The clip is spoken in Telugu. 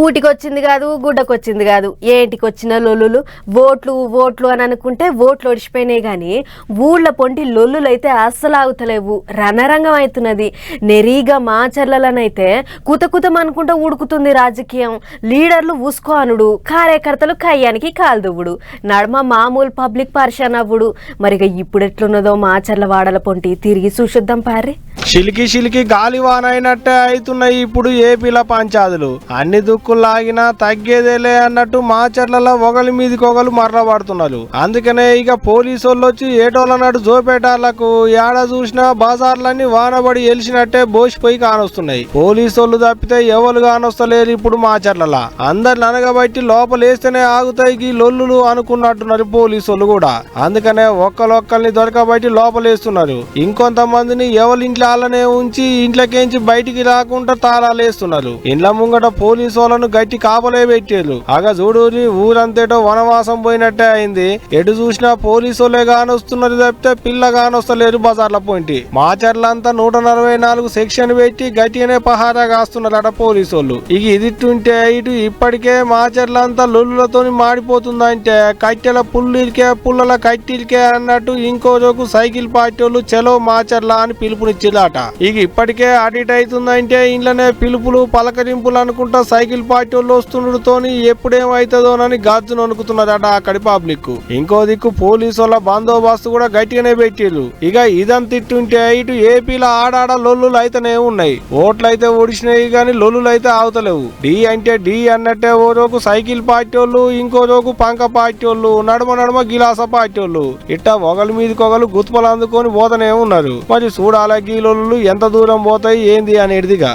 కూటికొచ్చింది కాదు గుడ్డకొచ్చింది కాదు. ఏంటికి వచ్చిన లొల్లులు? ఓట్లు ఓట్లు అని అనుకుంటే ఓట్లు ఒడిచిపోయినాయి కానీ ఊళ్ళ పొంటి లొల్లులు అయితే అస్సలు ఆగుతలేవు. రణరంగం అవుతున్నది. నెరీగా మాచర్లనైతే కుతకుతం అనుకుంటా ఉడుకుతుంది రాజకీయం. లీడర్లు ఊసుకో అనుడు కార్యకర్తలు కయ్యానికి కాలుదువ్వుడు నడమ మామూలు పబ్లిక్ పరిశాన్ అవ్వుడు మరిగా ఇప్పుడు ఎట్లున్నదో మాచర్ల వాడల పొంటి తిరిగి చూసిద్దాం పారే చిలికి చిలికి గాలివాన అయినట్టే అవుతున్నాయి ఇప్పుడు ఏపీల పంచాదులు. అన్ని దుక్కులు లాగినా తగ్గేదేలే అన్నట్టు మాచర్లలో ఒకరి మీదకి ఒకరు మర్రబడుతున్నారు అందుకనే ఇక పోలీసు వాళ్ళు వచ్చి ఏటోళ్ళన్నట్టు జోపేటాళ్ళకు ఏడ చూసినా బజార్లన్నీ వానబడి ఎలిసినట్టే బోసిపోయి కానొస్తున్నాయి. పోలీసు వాళ్ళు తప్పితే ఎవరు కానొస్తలేరు ఇప్పుడు మాచర్లలో. అందరిని అనగబట్టి లోపలేస్తేనే ఆగుతాయి ఈ లొల్లులు అనుకున్నట్టున్నారు పోలీసు వాళ్ళు కూడా. అందుకనే ఒక్కలొక్కల్ని దొరకబట్టి లోపలేస్తున్నారు. ఇంకొంతమందిని ఎవరి ఇంట్లో ఉంచి ఇంట్లోకేంచి బయటికి రాకుండా తాళాలు వేస్తున్నారు. ఇండ్ల ముంగట పోలీసు వాళ్ళను గట్టి కాపలే పెట్టారు అగ చూడూరి ఊరంతేటో వనవాసం పోయినట్టే అయింది. ఎటు చూసినా పోలీసు వాళ్ళే కానొస్తున్నారు తప్పితే పిల్ల కానొస్తలేరు బజార్ల పోయింటి. మాచర్లంతా నూట నలభై నాలుగు సెక్షన్ పెట్టి గట్టిగానే పహారా కాస్తున్నారట పోలీసు వాళ్ళు. ఇక ఇదిట్టుంటే ఇటు ఇప్పటికే మాచర్లంతా లొల్లులతోని మాడిపోతుందంటే కట్టెల పుల్లికే పుల్లల కట్టిలకే అన్నట్టు ఇంకో రోజు సైకిల్ పార్టీ వాళ్ళు చెలో మాచర్ల అని పిలుపునిచ్చిందట ఇక ఇప్పటికే ఆడిట్ అవుతుందంటే ఇంట్లోనే పిలుపులు పలకరింపులు అనుకుంటా సైకిల్ పార్టీ వాళ్ళు వస్తుండటతోని ఎప్పుడేమవుతుందోనని గాజును వణుకుతున్నారట అక్కడి పబ్లిక్. ఇంకో దిక్కు పోలీసు వాళ్ళ బందోబస్తు కూడా గట్టిగానే పెట్టిర్రు. ఇక ఇదంతా తిట్టుంటే ఇటు ఏపీలో ఆడాడ లొల్లులు అయితేనే ఉన్నాయి. ఓట్లు అయితే ఓడిసినాయి కానీ లొల్లులు అయితే ఆవుతలేవు డి అంటే డి అన్నట్టే ఓ రోజు సైకిల్ పార్టీ వాళ్ళు ఇంకో రోజు పంక పార్టీ వాళ్ళు నడుమ నడుమ గిలాస పార్టీ వాళ్ళు ఇట్ట ఒకరి మీదకి ఒకరు గుత్పలు అందుకొని పోతనే ఉన్నారు. మరి చూడాల గీలొల్లు ఎంత దూరం పోతాయి ఏంది అనేటిదిగా.